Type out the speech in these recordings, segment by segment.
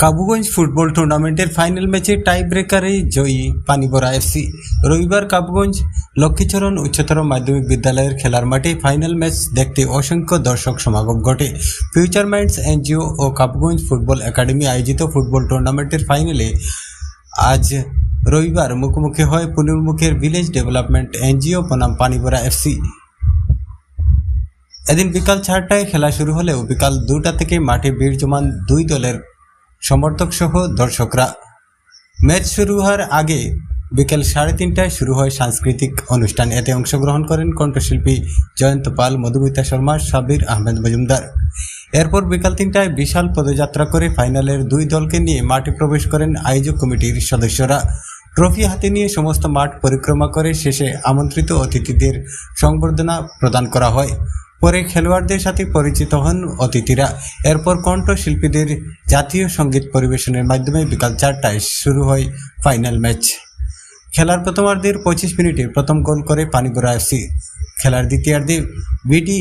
Kabuganj football টুর্নামেন্টের final ম্যাচে টাই ব্রেকারে জয়ী পানিবরা FC. রবিবার কাবুগঞ্জ লক্ষ্মীচরণ উচ্চতর মাধ্যমিক বিদ্যালয়ের খেলার মাঠে ফাইনাল ম্যাচ দেখতে অসংখ্য দর্শক সমাগম ঘটে। ফিউচার মাইন্ডস এনজিও ও কাবুগঞ্জ ফুটবল একাডেমি আয়োজিত ফুটবল টুর্নামেন্টের ফাইনালে আজ রবিবার মুখোমুখি হয় পুনর্মুখের ভিলেজ ডেভেলপমেন্ট এনজিও বনাম পানিবরা এফসি। এদিন বিকাল চারটায় খেলা শুরু হলেও বিকাল দুটা থেকে মাঠে ভিড় জমান দুই দলের সমর্থক সহ দর্শকরা। ম্যাচ শুরু হওয়ার আগে বিকেল সাড়ে তিনটায় শুরু হয় সাংস্কৃতিক অনুষ্ঠান। এতে অংশগ্রহণ করেন কণ্ঠশিল্পী জয়ন্ত পাল, মধুমিতা শর্মা, সাবির আহমেদ মজুমদার। এরপর বিকাল তিনটায় বিশাল পদযাত্রা করে ফাইনালের দুই দলকে নিয়ে মাঠে প্রবেশ করেন আয়োজক কমিটির সদস্যরা। ট্রফি হাতে নিয়ে সমস্ত মাঠ পরিক্রমা করে শেষে আমন্ত্রিত অতিথিদের সংবর্ধনা প্রদান করা হয়। পরে খেলোয়াড়দের সাথে পরিচিত হন অতিথিরা। এরপর কণ্ঠশিল্পীদের জাতীয় সংগীত পরিবেশনের মাধ্যমে বিকাল চারটায় শুরু হয় ফাইনাল ম্যাচ। খেলার প্রথমার্ধের পঁচিশ মিনিটে প্রথম গোল করে পানিগোড়া এফসি। খেলার দ্বিতীয়ার্ধে বিডি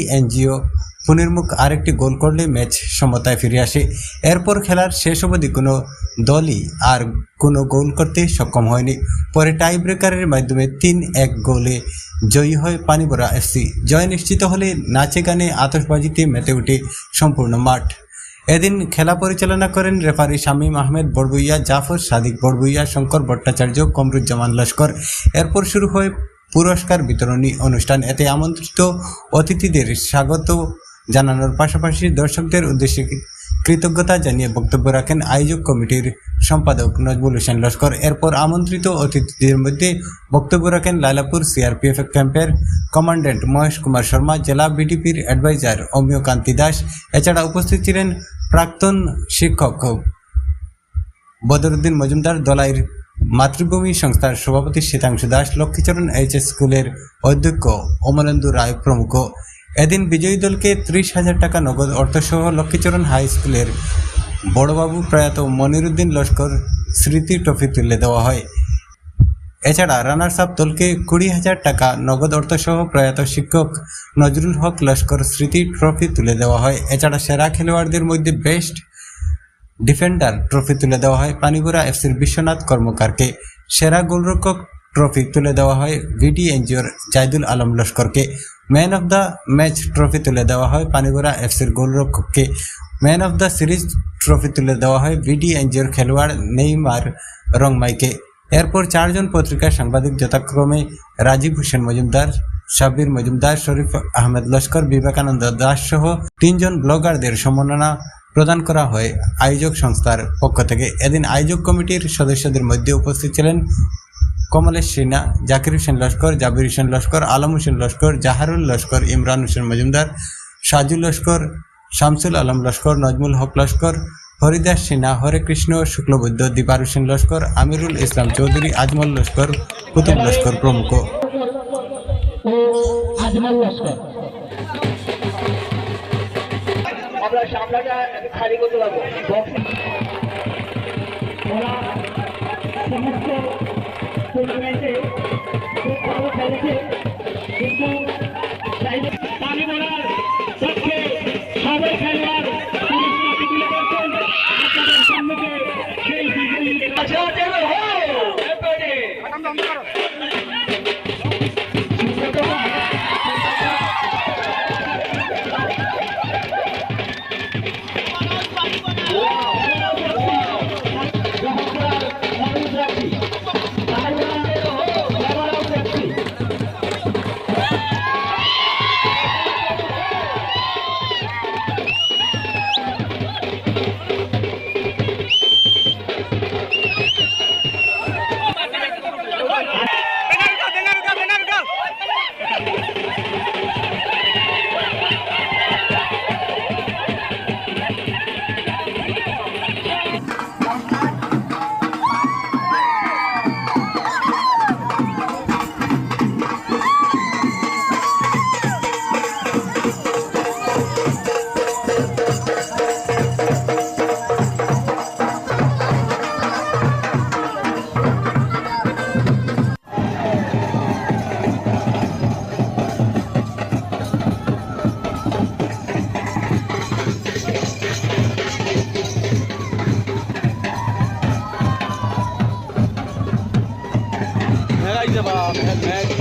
এনজিও পুনর্মুখ আরেকটি গোল করলে ম্যাচ সমতায় ফিরে আসে। এরপর খেলার শেষ অবধি কোনো দলই আর কোনো গোল করতে সক্ষম হয়নি। পরে টাই ব্রেকারের মাধ্যমে তিন এক গোলে জয়ী হয় পানিবরা এফসি। জয় নিশ্চিত হলে নাচে গানে আতশবাজিতে মেতে ওঠে সম্পূর্ণ মাঠ। এদিন খেলা পরিচালনা করেন রেফারি শামীম আহমেদ বড়বুইয়া, জাফর সাদিক বড়বুইয়া, শঙ্কর ভট্টাচার্য, কমরুজ্জামান লস্কর। এরপর শুরু হয় পুরস্কার বিতরণী অনুষ্ঠান। এতে আমন্ত্রিত অতিথিদের স্বাগত জানানোর পাশাপাশি দর্শকদের উদ্দেশ্যে কৃতজ্ঞতা জানিয়ে বক্তব্য রাখেন আয়োজক কমিটির সম্পাদক নজবুল হোসেন লস্কর। এরপর আমন্ত্রিত অতিথিদের মধ্যে বক্তব্য রাখেন লাইলাপুর সিআরপিএফ ক্যাম্পের কমান্ড্যান্ট মহেশ কুমার শর্মা, জেলা বিডিপির অ্যাডভাইজার অমিয় কান্তি দাস, এছাড়া উপস্থিত ছিলেন প্রাক্তন শিক্ষক বদরুদ্দিন মজুমদার দলাইর মাতৃভূমি সংস্থার সভাপতি শীতাংশু দাস, লক্ষ্মীচরণ এইচএস স্কুলের অধ্যক্ষ অমলেন্দু রায় প্রমুখ। এদিন বিজয়ী দলকে ত্রিশ হাজার টাকা নগদ অর্থসহ লক্ষ্মীচরণ হাই স্কুলের বড়বাবু প্রয়াত মনিরুদ্দিন লস্কর স্মৃতি ট্রফি তুলে দেওয়া হয়। এছাড়া রানার্স আপ দলকে কুড়ি হাজার টাকা নগদ অর্থসহ প্রয়াত শিক্ষক নজরুল হক লস্কর স্মৃতি ট্রফি তুলে দেওয়া হয়। এছাড়া সেরা খেলোয়াড়দের মধ্যে বেস্ট ডিফেন্ডার ট্রফি তুলে দেওয়া হয়। পানিপুরা এফসির বিশ্বনাথ কর্মকারকে। সেরা গোলরক্ষক ট্রফি তুলে দেওয়া হয়। ভিডি এনজিওর Zaidul Alam লস্করকে। Man of the match trophy তুলে দেওয়া হয় পানিপুরা এফসির গোলরক্ষককে। Man of the series trophy তুলে দেওয়া হয় ভিডি এনজিওর খেলোয়াড় নেইমার রংমাইকে। এরপর চারজন পত্রিকার সাংবাদিক যথাক্রমে রাজীব হোসেন মজুমদার, সাব্বির মজুমদার, শরীফ আহমেদ লস্কর, বিবেকানন্দ দাস সহ তিনজন ব্লগারদের সম্মাননা প্রদান করা হয় আয়োজক সংস্থার পক্ষ থেকে। এদিন আয়োজক কমিটির সদস্যদের মধ্যে উপস্থিত ছিলেন কমলেশ সিনহা জাকির হোসেন লস্কর জাবির হোসেন লস্কর আলম হোসেন লস্কর জাহারুল লস্কর ইমরান হোসেন মজুমদার সাজু লস্কর শামসুল আলম লস্কর নজমুল হক লস্কর হরিদাস সিনহা হরে কৃষ্ণ শুক্লবৈদ্য দীপার হোসেন লস্কর আমিরুল ইসলাম চৌধুরী আজমল লস্কর কুতুব লস্কর প্রমুখ। আজমল আমরা সামলাটা খালি করতে পারব সমস্ত টুর্নামেন্টে খুব ভালো খেলেছে। কিন্তু পানি বলার পক্ষে সবাই খেলোয়াড় তুলে করছেন আপনাদের সম্মুখে সেই বিজয়ী remédio.